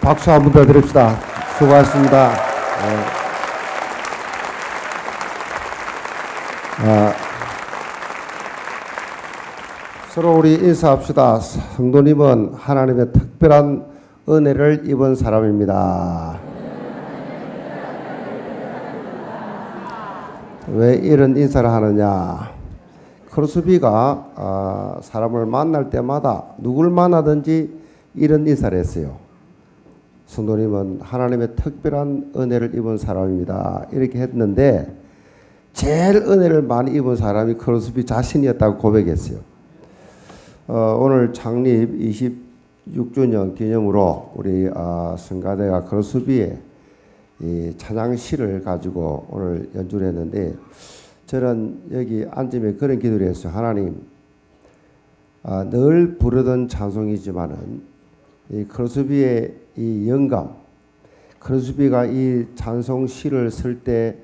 박수 한번 더 드립시다. 수고하셨습니다. 네. 아, 서로 우리 인사합시다. 성도님은 하나님의 특별한 은혜를 입은 사람입니다. 왜 이런 인사를 하느냐? 크로스비가 아, 사람을 만날 때마다 누굴 만나든지 이런 인사를 했어요. 성도님은 하나님의 특별한 은혜를 입은 사람입니다. 이렇게 했는데 제일 은혜를 많이 입은 사람이 크로스비 자신이었다고 고백했어요. 어, 오늘 창립 26주년 기념으로 우리 아, 성가대가 크로스비에 이 찬양시를 가지고 오늘 연주를 했는데 저는 여기 앉으면 그런 기도를 했어요. 하나님, 아, 늘 부르던 찬송이지만은 이 크로스비의 이 영감, 크로스비가 이 찬송 시를 쓸 때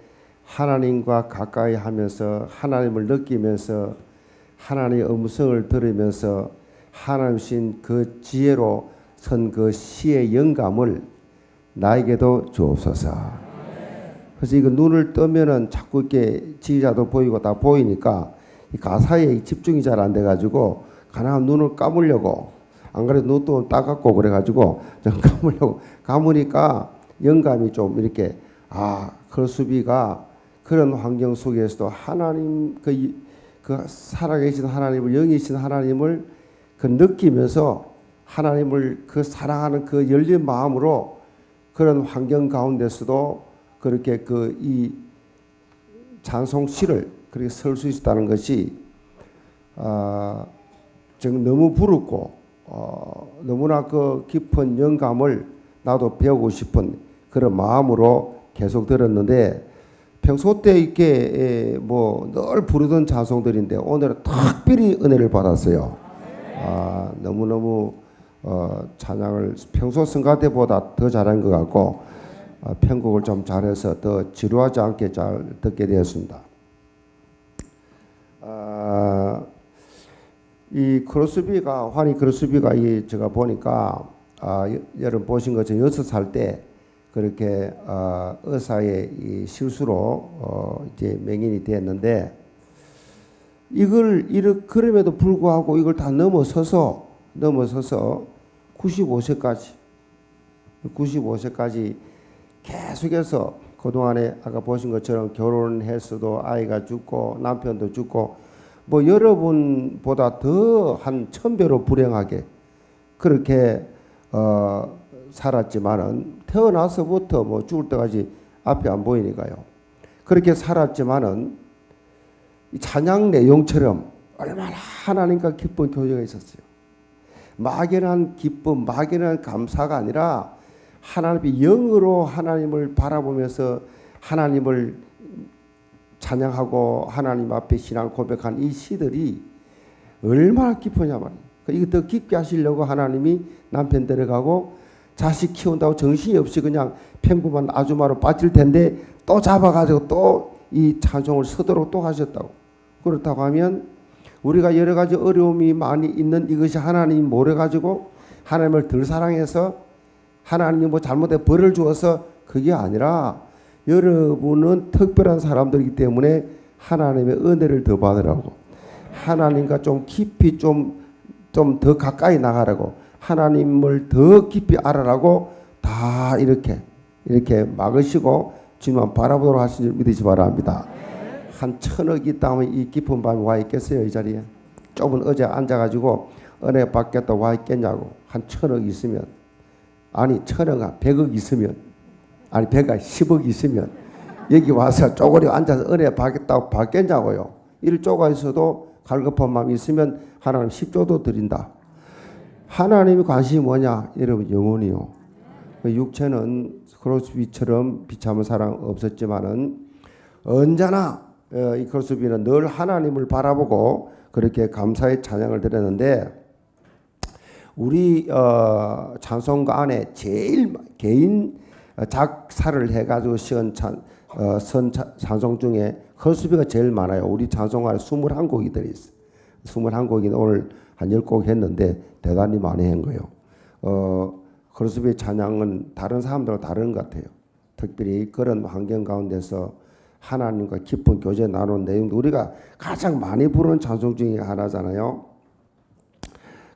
하나님과 가까이 하면서 하나님을 느끼면서 하나님의 음성을 들으면서 하나님 신 그 지혜로 선 그 시의 영감을 나에게도 주옵소서. 그래서 이거 눈을 뜨면은 자꾸 이렇게 지휘자도 보이고 다 보이니까 이 가사에 집중이 잘 안 돼가지고 가능한 눈을 감으려고 안 그래도 눈도 따갑고 그래가지고 좀 감으려고. 감으니까 영감이 좀 이렇게 아 그수비가 그런 환경 속에서도 하나님 그, 그 살아계신 하나님을 영이신 하나님을 그 느끼면서 하나님을 그 사랑하는 그 열린 마음으로 그런 환경 가운데서도 그렇게 그 이 찬송시를 그렇게 설수 있다는 것이 아, 지금 너무 부럽고 어, 너무나 그 깊은 영감을 나도 배우고 싶은 그런 마음으로 계속 들었는데 평소 때 이렇게 뭐 늘 부르던 찬송들인데 오늘은 특별히 은혜를 받았어요. 아, 너무너무 어, 찬양을 평소 성가 때보다 더 잘한 것 같고 어, 편곡을 좀 잘해서 더 지루하지 않게 잘 듣게 되었습니다. 이 크로스비가 환희 크로스비가 이 제가 보니까 아, 여러분 보신 것처럼 여섯 살 때 그렇게 어, 의사의 이 실수로 어, 이제 맹인이 되었는데 이걸 이렇게 그럼에도 불구하고 이걸 다 넘어서서 넘어서서 95세까지 95세까지 계속해서 그동안에 아까 보신 것처럼 결혼했어도 아이가 죽고 남편도 죽고 뭐 여러분보다 더 한 천배로 불행하게 그렇게 어 살았지만은 태어나서부터 뭐 죽을 때까지 앞이 안 보이니까요. 그렇게 살았지만은 찬양 내용처럼 얼마나 하나님과 기쁜 교제가 있었어요. 막연한 기쁨, 막연한 감사가 아니라 하나님의 영으로 하나님을 바라보면서 하나님을 찬양하고 하나님 앞에 신앙 고백한 이 시들이 얼마나 깊으냐 말이에요. 이거 더 깊게 하시려고 하나님이 남편 데려가고 자식 키운다고 정신이 없이 그냥 평범한 아주마로 빠질 텐데 또 잡아가지고 또 이 찬송을 서도록 또 하셨다고. 그렇다고 하면 우리가 여러 가지 어려움이 많이 있는 이것이 하나님이 모래가지고 하나님을 덜 사랑해서 하나님이 뭐 잘못해 벌을 주어서 그게 아니라 여러분은 특별한 사람들이기 때문에 하나님의 은혜를 더 받으라고. 하나님과 좀 깊이 좀 좀 더 가까이 나가라고. 하나님을 더 깊이 알아라고 다 이렇게 이렇게 막으시고 주님만 바라보도록 하신 줄 믿으시 바랍니다. 한 천억 있다면 이 깊은 밤에 와 있겠어요 이 자리에? 좁은 어제 앉아가지고 은혜 받겠다 와 있겠냐고. 한 천억 있으면. 아니 천억아 백억 있으면 아니 백아 십억 있으면 여기 와서 쪼그리 앉아서 은혜 받겠다고 받겠냐고요. 이를 쪼가 있어도 갈급한 마음이 있으면 하나님 십조도 드린다. 하나님의 관심이 뭐냐? 여러분 영혼이요. 그 육체는 크로스비처럼 비참한 사랑 없었지만은 언제나 어, 이 크로스비는 늘 하나님을 바라보고 그렇게 감사의 찬양을 드렸는데 우리 어, 찬송가 안에 제일 개인 작사를 해가지고 시은 찬, 어, 선 찬송 중에 크로스비가 제일 많아요. 우리 찬송 안에 21곡이 들어있어요. 21곡이 오늘 한 10곡 했는데 대단히 많이 한 거예요. 어, 크로스비 찬양은 다른 사람들과 다른 것 같아요. 특별히 그런 환경 가운데서 하나님과 깊은 교제 나눈 내용도 우리가 가장 많이 부르는 찬송 중에 하나잖아요.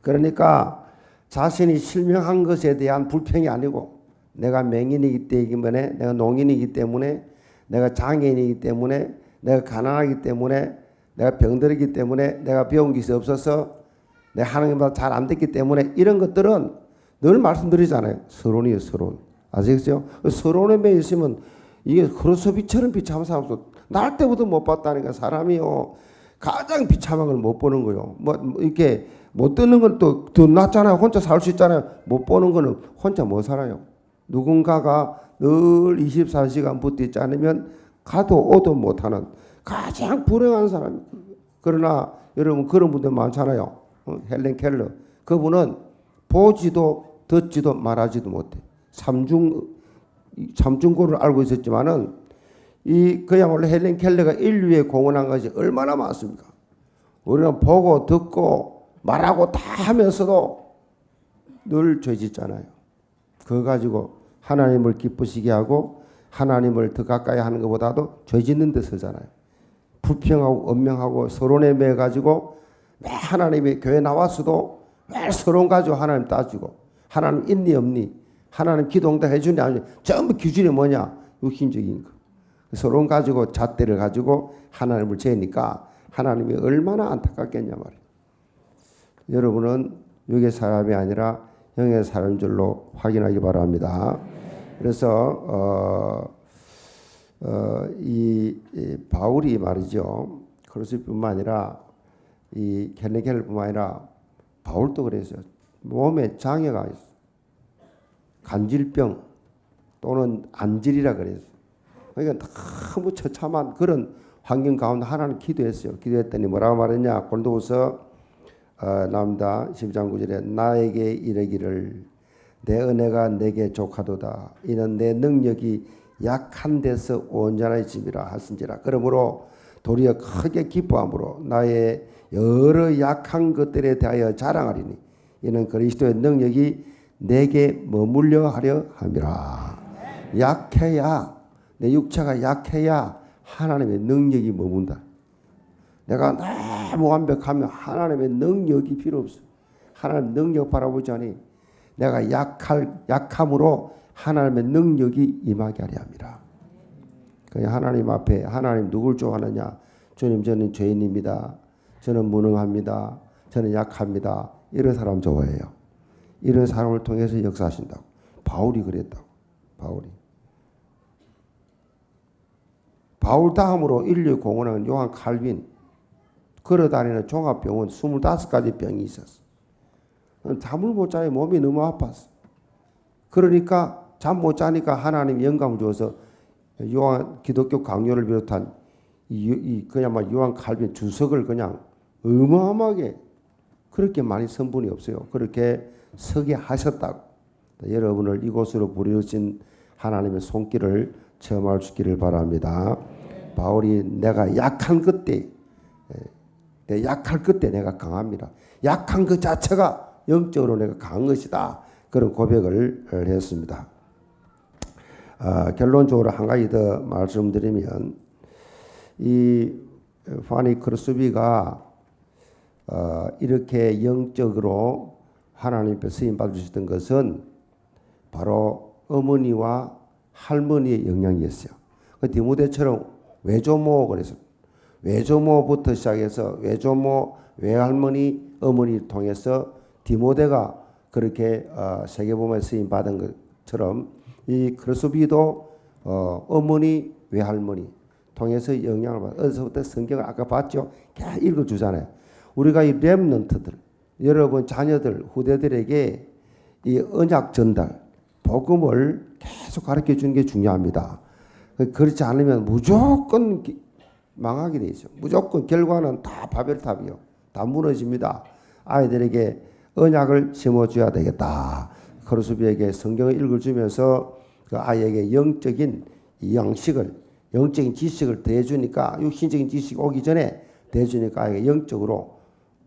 그러니까 자신이 실명한 것에 대한 불평이 아니고 내가 맹인이기 때문에 내가 농인이기 때문에 내가 장애인이기 때문에 내가 가난하기 때문에 내가 병들었기 때문에 내가 배운 것이 없어서 내 하나님보다 잘 안 됐기 때문에 이런 것들은 늘 말씀드리잖아요. 서론이에요, 서론. 아시겠어요? 서론에 매 있으면 이게 크로스비처럼 비참한 사람도 날 때부터 못 봤다니까 사람이요. 가장 비참한 걸 못 보는 거요. 뭐, 뭐 이렇게 못 듣는 건 또 더 낫잖아요. 혼자 살 수 있잖아요. 못 보는 거는 혼자 못 살아요. 누군가가 늘 24시간 붙어 있지 않으면 가도 오도 못하는 가장 불행한 사람. 그러나 여러분 그런 분들 많잖아요. 어, 헬렌 켈러. 그분은 보지도 듣지도 말하지도 못해. 삼중 삼중고를 알고 있었지만은 이 그야말로 헬렌 켈러가 인류에 공헌한 것이 얼마나 많습니까? 우리는 보고 듣고 말하고 다 하면서도 늘 죄짓잖아요. 그거 가지고 하나님을 기쁘시게 하고 하나님을 더 가까이 하는 것보다도 죄 짓는 데 쓰잖아요. 불평하고 엄명하고 서론에 매 가지고 매 하나님의 교회 나왔어도 매 서론 가지고 하나님 따지고 하나님 있니 없니 하나님 기도 응답 해 주니 아니 전부 기준이 뭐냐 육신적인 거 서론 가지고 잣대를 가지고 하나님을 재니까 하나님이 얼마나 안타깝겠냐 말이에요. 여러분은 육의 사람이 아니라 영의 사람인 줄로 확인하기 바랍니다. 그래서 어, 어, 이, 이, 바울이 말이죠. 그로스뿐만 아니라 이 켈레켈뿐만 아니라 바울도 그랬어요. 몸에 장애가 있어. 간질병 또는 안질이라 그랬어요. 그러니까 너무 처참한 그런 환경 가운데 하나님 기도했어요. 기도했더니 뭐라고 말했냐? 골도서 어, 남다 12장 9절에 나에게 이르기를 내 은혜가 내게 족하도다. 이는 내 능력이 약한 데서 온전해짐이라 하신지라. 그러므로 도리어 크게 기뻐함으로 나의 여러 약한 것들에 대하여 자랑하리니 이는 그리스도의 능력이 내게 머물려 하려 함이라. 약해야 내 육체가 약해야 하나님의 능력이 머문다. 내가 너무 완벽하면 하나님의 능력이 필요 없어. 하나님 능력 바라보자니 내가 약할 약함으로 하나님의 능력이 임하게 하려 합니다. 그 하나님 앞에 하나님 누굴 좋아하느냐? 주님 저는 죄인입니다. 저는 무능합니다. 저는 약합니다. 이런 사람 좋아해요. 이런 사람을 통해서 역사하신다고. 바울이 그랬다고. 바울이. 바울 다음으로 인류 공헌한 요한 칼빈 걸어다니는 종합병원 25가지 병이 있었어. 잠을 못 자요. 몸이 너무 아팠어. 그러니까 잠 못 자니까 하나님 영감을 주어서 요한 기독교 강요를 비롯한 이, 이 그야말로 요한 칼빈 주석을 그냥 어마어마하게 그렇게 많이 선분이 없어요. 그렇게 서게 하셨다고. 여러분을 이곳으로 부르신 하나님의 손길을 체험할 수 있기를 바랍니다. 바울이 내가 약한 그때 내 약할 그때 내가 강합니다. 약한 그 자체가 영적으로 내가 강한 것이다. 그런 고백을 했습니다. 아, 결론적으로 한 가지 더 말씀드리면 이 파니 크로스비가 어, 이렇게 영적으로 하나님 앞 쓰임 받으셨던 것은 바로 어머니와 할머니의 영향이었어요. 그 디모데처럼 외조모 그래서 외조모부터 시작해서 외조모 외할머니 어머니를 통해서 디모데가 그렇게 어, 세계복음에 쓰임 받은 것처럼 이 크로스비도 어, 어머니 외할머니 통해서 영향을 받아 어디서부터 성경을 아까 봤죠? 계속 읽어주잖아요. 우리가 이 렘넌트들 여러분 자녀들 후대들에게 이 언약 전달 복음을 계속 가르쳐 주는 게 중요합니다. 그렇지 않으면 무조건 망하게 돼 있어요. 무조건 결과는 다 바벨탑이요. 다 무너집니다. 아이들에게 언약을 심어줘야 되겠다. 크로스비에게 성경을 읽어주면서 그 아이에게 영적인 양식을 영적인 지식을 대주니까 육신적인 지식 오기 전에 대주니까 아이가 영적으로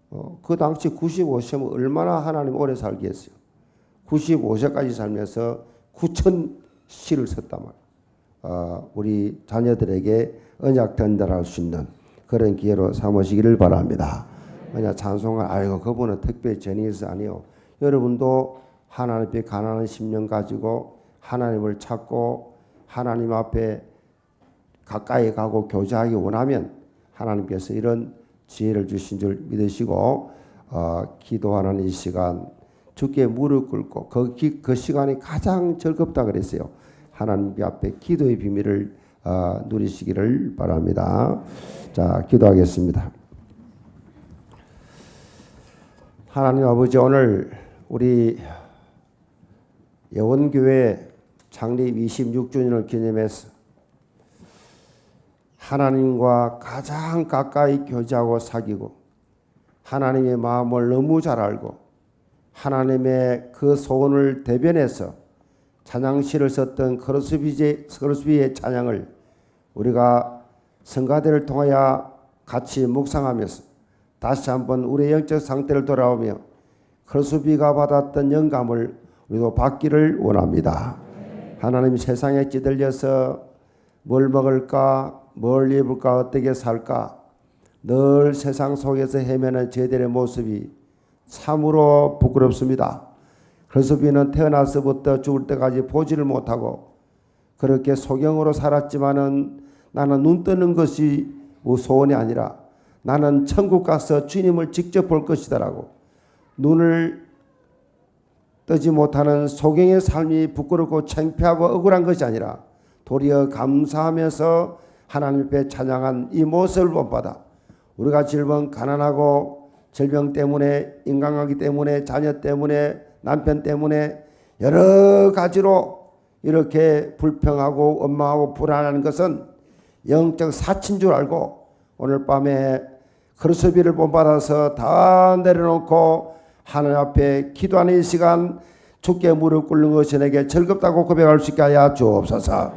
어, 그 당시 95세면 얼마나 하나님 오래 살겠어요. 95세까지 살면서 9천 시를 썼단 말이에요. 어, 우리 자녀들에게 언약 전달할 수 있는 그런 기회로 삼으시기를 바랍니다. 그냥 찬송을 아이고 그분은 특별히 전이 있어 아니요. 여러분도 하나님 앞에 가난한 심령 가지고 하나님을 찾고 하나님 앞에 가까이 가고 교제하기 원하면 하나님께서 이런 지혜를 주신 줄 믿으시고 어, 기도하는 이 시간 주께 무릎 꿇고 그, 기, 그 시간이 가장 즐겁다 그랬어요. 하나님 앞에 기도의 비밀을 어, 누리시기를 바랍니다. 자, 기도하겠습니다. 하나님 아버지 오늘 우리 예원교회 창립 26주년을 기념해서 하나님과 가장 가까이 교제하고 사귀고 하나님의 마음을 너무 잘 알고 하나님의 그 소원을 대변해서 찬양시를 썼던 크로스비의, 찬양을 우리가 성가대를 통하여 같이 묵상하면서 다시 한번 우리의 영적 상태를 돌아오며 크로스비가 받았던 영감을 우리도 받기를 원합니다. 하나님 세상에 찌들려서 뭘 먹을까, 뭘 입을까, 어떻게 살까, 늘 세상 속에서 헤매는 저희들의 모습이 참으로 부끄럽습니다. 크로스비는 태어나서부터 죽을 때까지 보지를 못하고 그렇게 소경으로 살았지만은 나는 눈 뜨는 것이 소원이 아니라 나는 천국 가서 주님을 직접 볼 것이다라고 눈을 뜨지 못하는 소경의 삶이 부끄럽고 창피하고 억울한 것이 아니라 도리어 감사하면서 하나님 앞에 찬양한 이 모습을 본받아 우리가 질병 가난하고 질병 때문에 인간관계 때문에 자녀 때문에 남편 때문에 여러 가지로 이렇게 불평하고 원망하고 불안한 것은 영적 사친 줄 알고 오늘 밤에 크루스비를 본받아서 다 내려놓고 하나님 앞에 기도하는 이 시간 주께 무릎 꿇는 것이 내게 즐겁다고 고백할 수 있게 하여 주옵소서.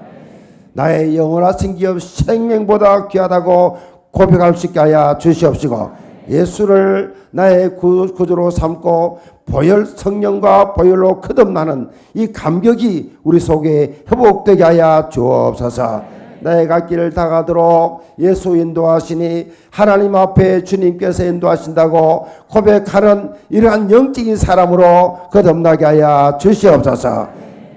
나의 영원하신 기업 생명보다 귀하다고 고백할 수 있게 하여 주시옵시고 예수를 나의 구주로 삼고 보혈 성령과 보혈로 거듭나는 이 감격이 우리 속에 회복되게 하여 주옵소서. 갈 길을 다 가도록 예수 인도하시니 하나님 앞에 주님께서 인도하신다고 고백하는 이러한 영적인 사람으로 거듭나게 하여 주시옵소서.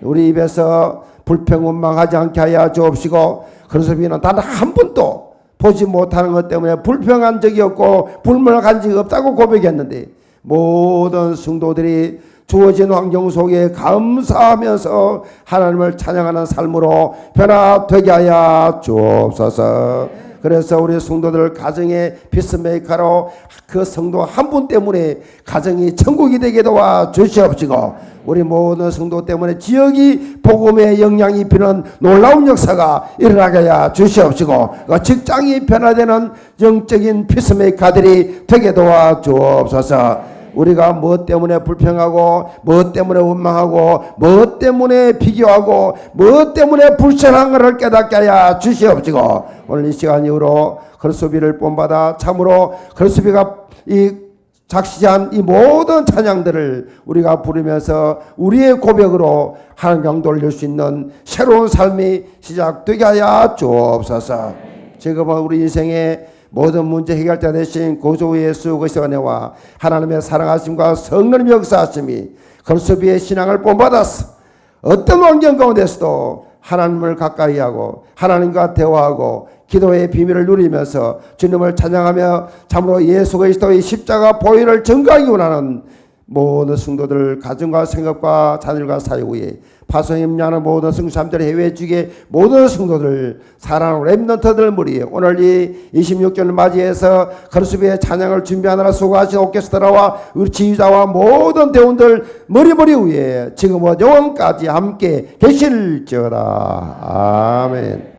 우리 입에서 불평 원망하지 않게 하여 주옵시고 그래서 비는 단 한 번도 보지 못하는 것 때문에 불평한 적이 없고 불만한 적이 없다고 고백했는데 모든 성도들이 주어진 환경 속에 감사하면서 하나님을 찬양하는 삶으로 변화되게 하여 주옵소서. 그래서 우리 성도들 가정의 피스메이커로 그 성도 한 분 때문에 가정이 천국이 되게 도와 주시옵시고 우리 모든 성도 때문에 지역이 복음의 영향이 입히는 놀라운 역사가 일어나게 하여 주시옵시고 그 직장이 변화되는 영적인 피스메이커들이 되게 도와 주옵소서. 우리가 무엇 때문에 불평하고 무엇 때문에 원망하고 무엇 때문에 비교하고 무엇 때문에 불신한 것을 깨닫게 하여 주시옵시고 오늘 이 시간 이후로 그리스도비를 본받아 참으로 그리스도비가 이 작시한 이 모든 찬양들을 우리가 부르면서 우리의 고백으로 하나님 영 돌릴 수 있는 새로운 삶이 시작되게 하여 주옵소서. 지금은 우리 인생의 모든 문제 해결자 되신 고조 예수 그리스도의 은혜와 하나님의 사랑하심과 성령의 역사하심이 그리스도의 신앙을 본받았어. 어떤 환경 가운데서도 하나님을 가까이 하고 하나님과 대화하고 기도의 비밀을 누리면서 주님을 찬양하며 참으로 예수 그리스도의 십자가 보혈을 증거하기 원하는 모든 성도들 가정과 생각과 자녀과 사역에 파송임냐는 모든 성삼들 해외 주계 모든 성도들 사랑하는 랩런터들 무리 오늘 이 26주를 맞이해서 그리스도의 찬양을 준비하느라 수고하신 오케스트라와 우리 지휘자와 모든 대원들 머리머리 위에 지금은 영원까지 함께 계실지어다. 아멘